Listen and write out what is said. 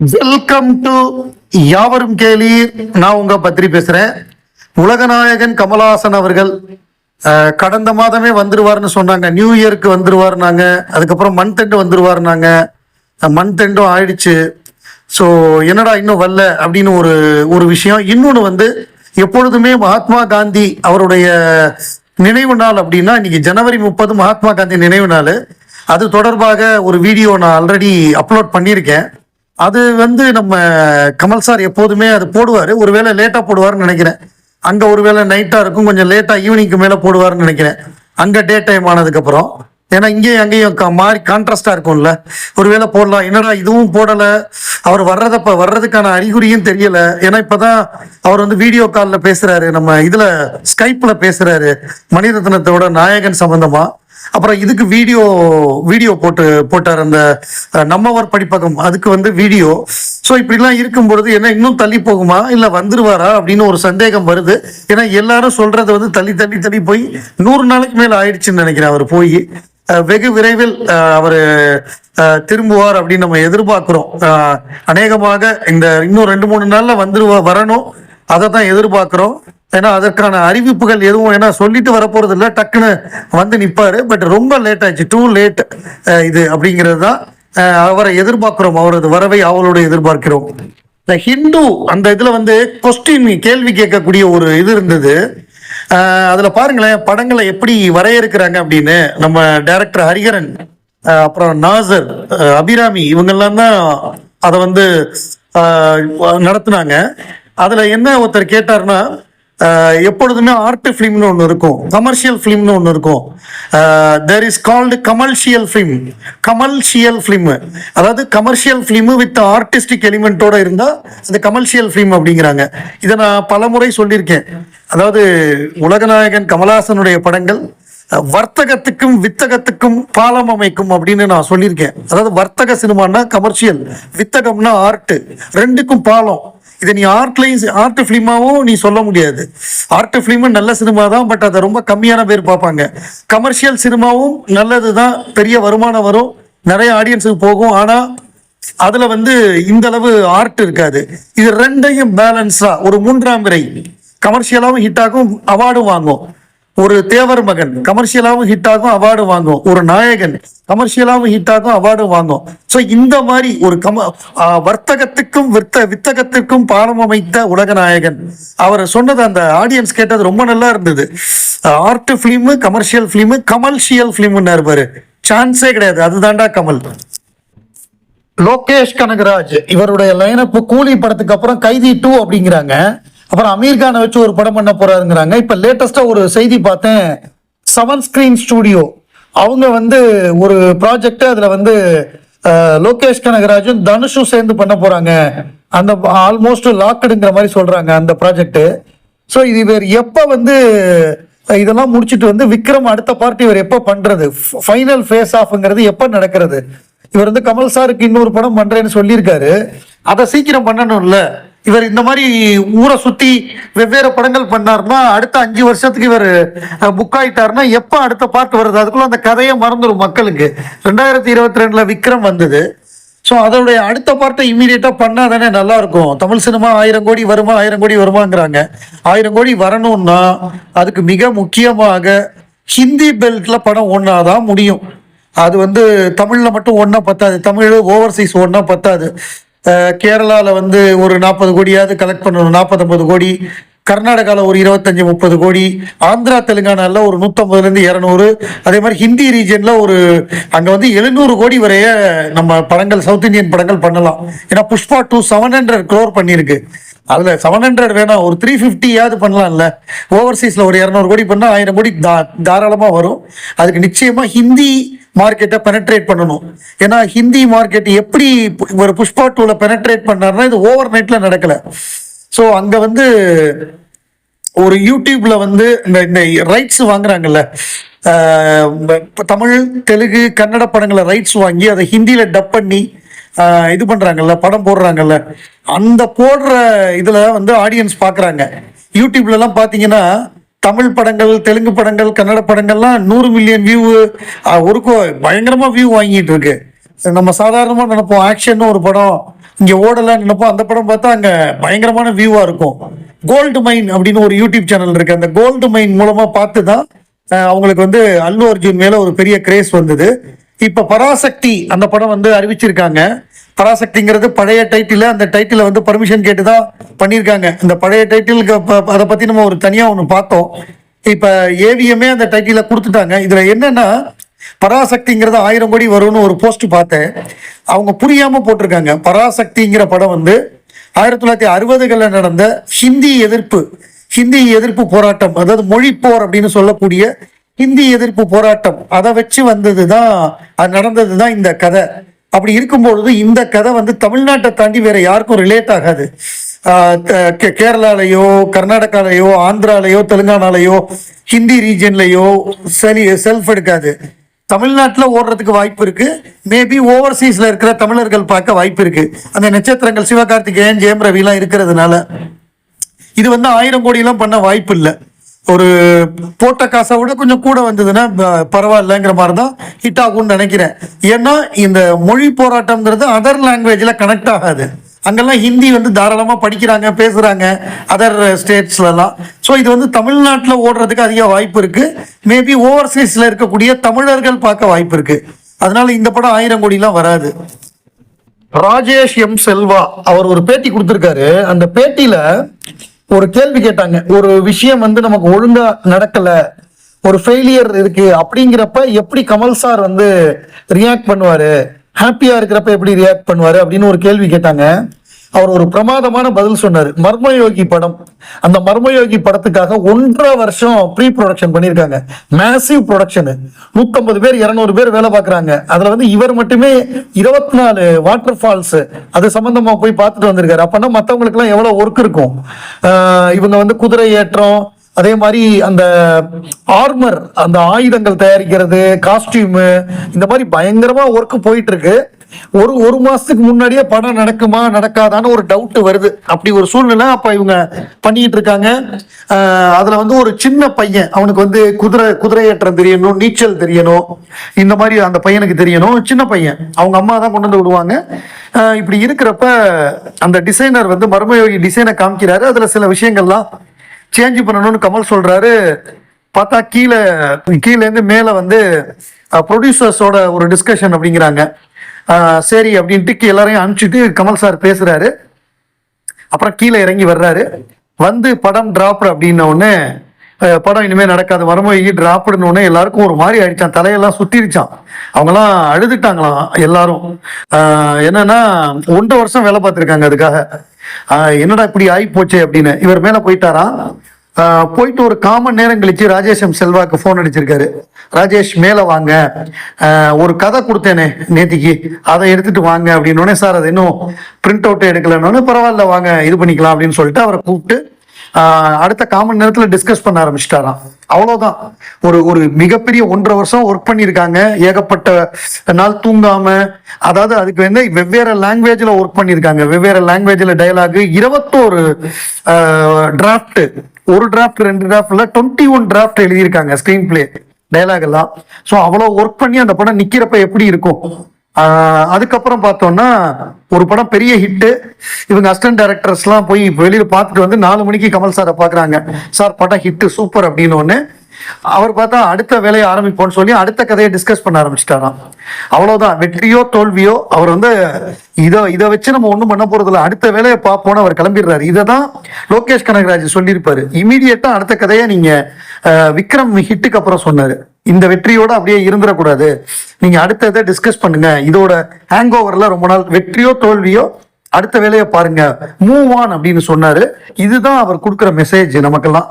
Welcome to யாவரும் கேளீர் நான் உங்க பத்ரி பேசுறேன். உலகநாயகன் கமலஹாசன் அவர்கள் கடந்த மாதமே வந்துருவார்னு சொன்னாங்க. நியூ இயருக்கு வந்துருவாருனாங்க. அதுக்கப்புறம் மந்த் எண்டு வந்துருவாருனாங்க. மந்த் எண்டும் ஆயிடுச்சு. ஸோ என்னடா இன்னும் வரல அப்படின்னு ஒரு ஒரு விஷயம். இன்னொன்று வந்து எப்பொழுதுமே மகாத்மா காந்தி அவருடைய நினைவு நாள் அப்படின்னா இன்னைக்கு ஜனவரி முப்பது மகாத்மா காந்தி நினைவு நாள். அது தொடர்பாக ஒரு வீடியோ நான் ஆல்ரெடி அப்லோட் பண்ணியிருக்கேன். அது வந்து நம்ம கமல் சார் எப்போதுமே அது போடுவார். ஒருவேளை லேட்டாக போடுவார்னு நினைக்கிறேன். அங்கே ஒருவேளை நைட்டாக இருக்கும். கொஞ்சம் லேட்டாக ஈவினிங்க்கு மேலே போடுவார்னு நினைக்கிறேன். அங்கே டே டைம் ஆனதுக்கப்புறம் ஏன்னா இங்கேயும் அங்கேயும் க- மாறி கான்ட்ராஸ்டாக இருக்கும்ல. ஒருவேளை போடலாம். என்னடா இதுவும் போடலை. அவர் வர்றதப்ப வர்றதுக்கான அறிகுறியும் தெரியலை. ஏன்னா இப்பதான் அவர் வந்து வீடியோ காலில் பேசுகிறாரு நம்ம இதில் ஸ்கைப்பில் பேசுகிறாரு மணிரத்னத்தோட நாயகன் சம்மந்தமாக அப்புறம் இதுக்கு வீடியோ வீடியோ போட்டு போட்டார் அந்த நம்மவர் படிப்பகம். அதுக்கு வந்து வீடியோ. ஸோ இப்படிலாம் இருக்கும் பொழுது என்ன இன்னும் தள்ளி போகுமா? இல்லை வந்துருவாரா? அப்படின்னு ஒரு சந்தேகம் வருது. ஏன்னா எல்லாரும் சொல்றது வந்து தள்ளி தள்ளி தள்ளி போய் நூறு நாளைக்கு மேல ஆயிடுச்சுன்னு நினைக்கிறேன் அவர் போய். அஹ், வெகு விரைவில் அவர் திரும்புவார் அப்படின்னு நம்ம எதிர்பார்க்கிறோம். அஹ், அநேகமாக இந்த இன்னும் ரெண்டு மூணு நாள்ல வந்துருவா வரணும். அதை தான் எதிர்பார்க்கிறோம். ஏன்னா அதற்கான அறிவிப்புகள் எதுவும் ஏன்னா சொல்லிட்டு வரப்போறது இல்லை டக்குன்னு வந்து நிற்பாரு பட் ரொம்ப லேட் ஆயிடுச்சு. டூ லேட் இது அப்படிங்கிறது தான் அவரை எதிர்பார்க்கிறோம். அவரது வரவை அவளோட எதிர்பார்க்கிறோம். இந்த ஹிந்து அந்த இதுல வந்து கொஸ்டின் கேள்வி கேட்கக்கூடிய ஒரு இது இருந்தது. அதில் பாருங்களேன் படங்களை எப்படி வரையறுக்கிறாங்க அப்படின்னு நம்ம டைரக்டர் ஹரிஹரன் அப்புறம் நாசர் அபிராமி இவங்கெல்லாம் தான் அதை வந்து நடத்துனாங்க. அதில் என்ன ஒருத்தர் கேட்டாருன்னா எப்பொழுதுமே ஆர்ட் ஃபிலிம்னு ஒன்று இருக்கும். கமர்ஷியல் ஃபிலிம்னு ஒன்று இருக்கும். There is called commercial film commercial film அதாவது கமர்ஷியல் ஃபிலிம் வித் ஆர்டிஸ்டிக் எலிமெண்ட்டோட இருந்தால் அது கமர்ஷியல் ஃபிலிம் அப்படிங்கிறாங்க. இதை நான் பல முறை சொல்லியிருக்கேன். அதாவது உலகநாயகன் கமலஹாசனுடைய படங்கள் வர்த்தகத்துக்கும் வித்தகத்துக்கும் பாலம் அமைக்கும் அப்படின்னு நான் சொல்லியிருக்கேன். அதாவது வர்த்தக சினிமான்னா கமர்ஷியல் வித்தகம்னா ஆர்ட் ரெண்டுக்கும் பாலம். இதை நீ ஆர்ட்லையும் ஆர்ட் ஃபிலிமாவும் நீ சொல்ல முடியாது. ஆர்ட் ஃபிலிமும் நல்ல சினிமா தான் பட் அதை ரொம்ப கம்மியான பேர் பார்ப்பாங்க. கமர்ஷியல் சினிமாவும் நல்லது தான் பெரிய வருமானம் வரும் நிறைய ஆடியன்ஸுக்கு போகும் ஆனால் அதில் வந்து இந்த அளவு ஆர்ட் இருக்காது. இது ரெண்டையும் பேலன்ஸாக ஒரு மூன்றாம் விரை. கமர்ஷியலாகவும் ஹிட் ஆகும் அவார்டும் வாங்கும். ஒரு தேவர் மகன் கமர்ஷியலாவும் ஹிட் ஆகும் அவார்டு வாங்கும் ஒரு நாயகன் கமர்ஷியலாவும் ஹிட் ஆகும் அவார்டு வாங்கும் ஸோ இந்த மாதிரி ஒரு கம வர்த்தகத்துக்கும் வித்த வித்தகத்துக்கும் பாலம் அமைத்த உலக நாயகன். அவர் சொன்னது அந்த ஆடியன்ஸ் கேட்டது ரொம்ப நல்லா இருந்தது. Art film commercial film commercial ஃபிலிம்னு இருப்பாரு சான்ஸே கிடையாது. அதுதான்டா கமல். லோகேஷ் கனகராஜ் இவருடைய லைனப் கூலி படத்துக்கு அப்புறம் கைதி டூ அப்படிங்கிறாங்க. அப்புறம் அமீர் கானை வச்சு ஒரு படம் பண்ண போறாருங்கிறாங்க. இப்ப லேட்டஸ்டா ஒரு செய்தி பார்த்தேன். செவன் ஸ்கிரீன் ஸ்டூடியோ அவங்க வந்து ஒரு ப்ராஜெக்ட் அதுல வந்து லோகேஷ் கனகராஜும் தனுஷும் சேர்ந்து பண்ண போறாங்க. அந்த ஆல்மோஸ்ட் லாக்கடுங்கிற மாதிரி சொல்றாங்க அந்த ப்ராஜெக்ட் ஸோ இது இவர் எப்போ வந்து இதெல்லாம் முடிச்சிட்டு வந்து விக்ரம் அடுத்த பார்ட்டி இவர் எப்போ பண்றது? ஃபைனல் ஃபேஸ் ஆஃப்ங்கிறது எப்போ நடக்கிறது? இவர் வந்து கமல் சாருக்கு இன்னொரு படம் பண்றேன்னு சொல்லியிருக்காரு. அதை சீக்கிரம் பண்ணணும்ல. இவர் இந்த மாதிரி ஊரை சுத்தி வெவ்வேறு படங்கள் பண்ணாருன்னா அடுத்த அஞ்சு வருஷத்துக்கு இவர் புக் ஆயிட்டாருன்னா எப்போ அடுத்த பார்ட் வருது? அதுக்குள்ள அந்த கதையை மறந்துடும் மக்களுக்கு. ரெண்டாயிரத்தி இருபத்தி ரெண்டுல விக்ரம் வந்தது. ஸோ அதோடைய அடுத்த பார்ட்டை இமீடியட்டா பண்ணா தானே நல்லா இருக்கும் தமிழ் சினிமா ஆயிரம் கோடி வருமா ஆயிரம் கோடி வருமாங்கிறாங்க. ஆயிரம் கோடி வரணும்னா அதுக்கு மிக முக்கியமாக ஹிந்தி பெல்ட்ல படம் ஒன்னாதான் முடியும். அது வந்து தமிழில் மட்டும் ஒன்றா பத்தாது. தமிழ் ஓவர்சீஸ் ஒன்றா பத்தாது. கேரளாவில் வந்து ஒரு நாற்பது கோடியாவது கலெக்ட் பண்ணணும். நாற்பத்தொம்பது கோடி. கர்நாடகாவில் ஒரு இருபத்தஞ்சி முப்பது கோடி. ஆந்திரா தெலுங்கானாவில் ஒரு நூற்றம்பதுலேருந்து இரநூறு. அதே மாதிரி ஹிந்தி ரீஜனில் ஒரு அங்கே வந்து எழுநூறு கோடி வரைய நம்ம படங்கள் சவுத் இந்தியன் படங்கள் பண்ணலாம். ஏன்னா Pushpa two seven hundred crore பண்ணியிருக்கு. அதில் செவன் ஹண்ட்ரட் வேணாம் ஒரு த்ரீ ஃபிஃப்டியாவது பண்ணலாம்ல. ஓவர்சீஸில் ஒரு இரநூறு கோடி பண்ணால் ஆயிரம் கோடி தா- தாராளமாக வரும். அதுக்கு நிச்சயமாக ஹிந்தி மார்க்கெட்டை பெனட்ரேட் பண்ணணும். ஏன்னா ஹிந்தி மார்க்கெட் எப்படி ஒரு புஷ்பா டூல பெனட்ரேட் பண்ணாருன்னா இது ஓவர் நைட்ல நடக்கல. ஸோ அங்க வந்து ஒரு யூடியூப்ல வந்து இந்த இந்த ரைட்ஸ் வாங்குறாங்கல்ல தமிழ் தெலுங்கு கன்னட படங்களை ரைட்ஸ் வாங்கி அதை ஹிந்தியில டப் பண்ணி இது பண்றாங்கல்ல படம் போடுறாங்கல்ல அந்த போடுற இதுல வந்து ஆடியன்ஸ் பாக்குறாங்க. யூடியூப்ல எல்லாம் பாத்தீங்கன்னா தமிழ் படங்கள் தெலுங்கு படங்கள் கன்னட படங்கள்லாம் நூறு மில்லியன் வியூ ஒரு கோ பயங்கரமா வியூ வாங்கிட்டு இருக்கு. நம்ம சாதாரணமா நினைப்போம் ஆக்ஷன் ஒரு படம் இங்க ஓடலாம் நினைப்போம் அந்த படம் பார்த்தா அங்க பயங்கரமான வியூவா இருக்கும். கோல்டு மைன் அப்படின்னு ஒரு யூடியூப் சேனல் இருக்கு. அந்த கோல்டு மைன் மூலமா பார்த்து தான் அவங்களுக்கு வந்து அல்லு அர்ஜுன் மேல ஒரு பெரிய கிரேஸ் வந்தது. இப்ப பராசக்தி அந்த படம் வந்து அறிவிச்சிருக்காங்க. பராசக்திங்கிறது பழைய டைட்டில் அந்த டைட்டில் வந்து பர்மிஷன் கேட்டு தான் பண்ணியிருக்காங்க இந்த பழைய டைட்டிலுக்கு அதை பற்றி நம்ம ஒரு தனியாக ஒன்று பார்த்தோம். இப்போ ஏவிஎம்மே அந்த டைட்டில கொடுத்துட்டாங்க. இதில் என்னென்னா பராசக்திங்கிறது ஆயிரம் கோடி வரும்னு ஒரு போஸ்ட் பார்த்தேன். அவங்க புரியாமல் போட்டிருக்காங்க. பராசக்திங்கிற படம் வந்து ஆயிரத்தி தொள்ளாயிரத்தி அறுபதுகளில் நடந்த ஹிந்தி எதிர்ப்பு ஹிந்தி எதிர்ப்பு போராட்டம் அதாவது மொழிப்போர் அப்படின்னு சொல்லக்கூடிய ஹிந்தி எதிர்ப்பு போராட்டம். அதை வச்சு வந்தது தான் அது நடந்தது தான் இந்த கதை. அப்படி இருக்கும்பொழுது இந்த கதை வந்து தமிழ்நாட்டை தாண்டி வேற யாருக்கும் ரிலேட் ஆகாது. ஆஹ் க- கே- கேரளாலயோ ஹிந்தி ரீஜன்லயோ சரி செல்ஃப் எடுக்காது. தமிழ்நாட்டில் ஓடுறதுக்கு வாய்ப்பு இருக்கு. மேபி ஓவர்சீஸ்ல இருக்கிற தமிழர்கள் பார்க்க வாய்ப்பு இருக்கு. அந்த நட்சத்திரங்கள் சிவகார்த்திகேயன் ஜெயம் ரவிலாம் இருக்கிறதுனால. இது வந்து ஆயிரம் கோடியெல்லாம் பண்ண வாய்ப்பு இல்லை. ஒரு போட்ட காசை விட கொஞ்சம் கூட வந்ததுன்னா பரவாயில்லைங்கிற மாதிரி தான் ஹிட் ஆகும்னு நினைக்கிறேன். ஏன்னா இந்த மொழி போராட்டம்ங்கிறது அதர் லாங்குவேஜில் கனெக்ட் ஆகாது. அங்கெல்லாம் ஹிந்தி வந்து தாராளமாக படிக்கிறாங்க பேசுகிறாங்க அதர் ஸ்டேட்ஸ்லலாம் ஸோ இது வந்து தமிழ்நாட்டில் ஓடுறதுக்கு அதிக வாய்ப்பு இருக்குது மேபி ஓவர்சீஸில் இருக்கக்கூடிய தமிழர்கள் பார்க்க வாய்ப்பு இருக்குது அதனால இந்த படம் ஆயிரம் கோடிலாம் வராது. ராஜேஷ் எம் செல்வா அவர் ஒரு பேட்டி கொடுத்துருக்காரு. அந்த பேட்டியில் ஒரு கேள்வி கேட்டாங்க. ஒரு விஷயம் வந்து நமக்கு ஒழுங்கா நடக்கல ஒரு ஃபெயிலியர் இருக்கு அப்படிங்கிறப்ப எப்படி கமல் சார் வந்து ரியாக்ட் பண்ணுவாரு? ஹாப்பியா இருக்கிறப்ப எப்படி ரியாக்ட் பண்ணுவாரு அப்படின்னு ஒரு கேள்வி கேட்டாங்க. அவர் ஒரு பிரமாதமான பதில் சொன்னார். மர்மயோகி படம். அந்த மர்மயோகி படத்துக்காக ஒன்றரை வருஷம் ப்ரீ ப்ரொடக்ஷன் பண்ணியிருக்காங்க. மேசிவ் ப்ரொடக்ஷனு நூற்றம்பது பேர் இரநூறு பேர் வேலை பார்க்குறாங்க. அதில் வந்து இவர் மட்டுமே இருபத்தி நாலு வாட்டர் ஃபால்ஸ் அது சம்மந்தமாக போய் பார்த்துட்டு வந்திருக்காரு. அப்போனா மற்றவங்களுக்குலாம் எவ்வளோ ஒர்க் இருக்கும்? இவங்க வந்து குதிரை ஏற்றம் அதே மாதிரி அந்த ஆர்மர் அந்த ஆயுதங்கள் தயாரிக்கிறது காஸ்டியூமு இந்த மாதிரி பயங்கரமாக ஒர்க் போயிட்டு இருக்கு. ஒரு ஒரு மாசத்துக்கு முன்னாடியே படம் நடக்குமா நடக்காதான்னு ஒரு டவுட் வருது. அப்படி ஒரு சூழ்நிலை அப்ப இவங்க பண்ணிட்டு இருக்காங்க. அதுல வந்து ஒரு சின்ன பையன் அவனுக்கு வந்து குதிரை குதிரையேற்றம் தெரியணும் நீச்சல் தெரியணும். இந்த மாதிரி அந்த பையனுக்கு தெரியணும். சின்ன பையன். அவங்க அம்மா தான் கொண்டு வந்து விடுவாங்க. இப்படி இருக்கிறப்ப அந்த டிசைனர் வந்து மர்மயோகி டிசைனை காமிக்கிறாரு. அதுல சில விஷயங்கள்லாம் சேஞ்ச் பண்ணணும்னு கமல் சொல்றாரு. பார்த்தா கீழே கீழேருந்து மேலே வந்து ப்ரொடியூசர்ஸோட ஒரு டிஸ்கஷன் அப்படிங்கிறாங்க. சரி அப்படின்ட்டு எல்லாரையும் அனுப்பிச்சிட்டு கமல் சார் பேசுறாரு. அப்புறம் கீழே இறங்கி வர்றாரு. வந்து படம் டிராப்டு அப்படின்ன உடனே படம் இனிமேல் நடக்காது மரமொழி டிராப்டுன்னு உடனே எல்லாருக்கும் ஒரு மாதிரி ஆயிடுச்சான் தலையெல்லாம் சுத்திருச்சான் அவங்கெல்லாம் அழுதுட்டாங்களாம் எல்லாரும். என்னன்னா ஒன்றரை வருஷம் வேலை பார்த்துருக்காங்க அதுக்காக. என்னடா இப்படி ஆகி போச்சே அப்படின்னு. இவர் மேலே போயிட்டாராம். போயிட்டு ஒரு காமன் நேரம் கழிச்சு ராஜேஷ் எம் செல்வாக்கு ஃபோன் அடிச்சிருக்காரு. ராஜேஷ் மேலே வாங்க. ஒரு கதை கொடுத்தேனே நேத்திக்கு. அதை எடுத்துட்டு வாங்க அப்படின்னோடனே சார் அது இன்னும் பிரிண்ட் அவுட் எடுக்கலன்னொடனே பரவாயில்ல வாங்க இது பண்ணிக்கலாம் அப்படின்னு சொல்லிட்டு அவரை கூப்பிட்டு அடுத்த காமன் நேரத்தில் டிஸ்கஸ் பண்ண ஆரம்பிச்சிட்டாராம். அவ்வளோதான் ஒரு ஒரு மிகப்பெரிய ஒன்றரை வருஷம் ஒர்க் பண்ணியிருக்காங்க. ஏகப்பட்ட நாள் தூங்காம அதாவது அதுக்கு வந்து வெவ்வேறு லாங்குவேஜில் ஒர்க் பண்ணியிருக்காங்க. வெவ்வேறு லாங்குவேஜில் டைலாகு இருபத்தோரு டிராஃப்ட் ஒரு டிராஃப்ட் ரெண்டு டிராஃப்ட்ல டுவெண்ட்டி ஒன் டிராஃப்ட் எழுதியிருக்காங்க ஸ்க்ரீன் பிளே டைலாக் எல்லாம். ஸோ அவ்வளோ ஒர்க் பண்ணி அந்த படம் நிற்கிறப்ப எப்படி இருக்கும்? அதுக்கப்புறம் பார்த்தோம்னா ஒரு படம் பெரிய ஹிட்டு இவங்க அசிஸ்டன்ட் டைரக்டர்ஸ்லாம் போய் வெளியில் பார்த்துட்டு வந்து நாலு மணிக்கு கமல் சாரை பார்க்குறாங்க. சார் படம் ஹிட்டு சூப்பர் அப்படின்னு ஒன்று அவர் பார்த்தா அடுத்த வேலையை ஆரம்பிப்போம்னு சொல்லி அடுத்த கதையை டிஸ்கஸ் பண்ண ஆரம்பிச்சிட்டாராம். அவ்வளவுதான். வெற்றியோ தோல்வியோ அவர் வந்து இதை இதை வச்சு நம்ம ஒன்றும் பண்ண போறதில்ல. அடுத்த வேலையை பார்ப்போம்னு அவர் கிளம்பிடுறாரு. இதை தான் லோகேஷ் கனகராஜ் சொல்லியிருப்பாரு. இமீடியட்டா அடுத்த கதையை நீங்க அஹ், விக்ரம் ஹிட்டுக்கு அப்புறம் சொன்னாரு. இந்த வெற்றியோட அப்படியே இருந்துடக்கூடாது. நீங்க அடுத்த இதை டிஸ்கஸ் பண்ணுங்க. இதோட ஹேங் ஓவர்ல ரொம்ப நாள் வெற்றியோ தோல்வியோ அடுத்த வேலையை பாருங்க. மூவ் ஆன் அப்படின்னு சொன்னாரு. இதுதான் அவர் கொடுக்குற மெசேஜ் நமக்கெல்லாம்.